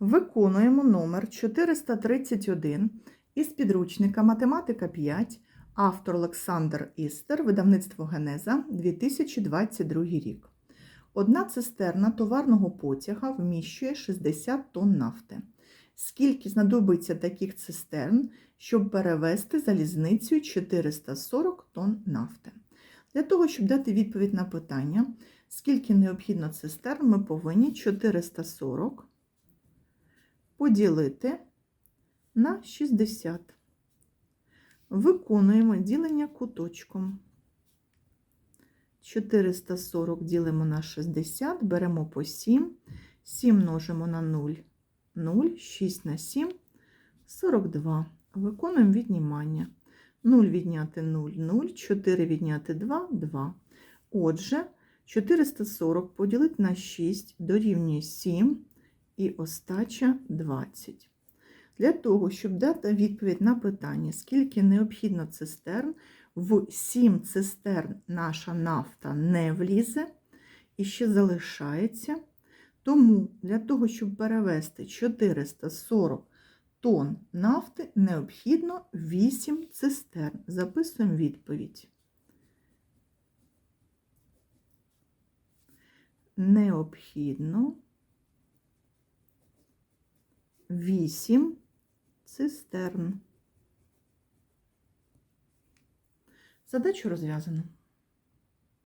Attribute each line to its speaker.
Speaker 1: Виконуємо номер 431 із підручника Математика 5, автор Олександр Істер, видавництво Генеза, 2022 рік. Одна цистерна товарного потяга вміщує 60 тонн нафти. Скільки знадобиться таких цистерн, щоб перевезти залізницею 440 тонн нафти? Для того, щоб дати відповідь на питання, скільки необхідно цистерн, ми повинні 440 поділити на 60. Виконуємо ділення куточком. 440 ділимо на 60, беремо по 7, 7 множимо на 0, 0, 6 на 7, 42. Виконуємо віднімання. 0 відняти 0, 0, 4 відняти 2, 2. Отже, 440 поділити на 6 дорівнює 7 і остача 20. Для того, щоб дати відповідь на питання, скільки необхідно цистерн, в 7 цистерн наша нафта не влізе і ще залишається. Тому для того, щоб перевести 440 тонн нафти, необхідно 8 цистерн. Записуємо відповідь. Необхідно 8 цистерн. Задачу розв'язано.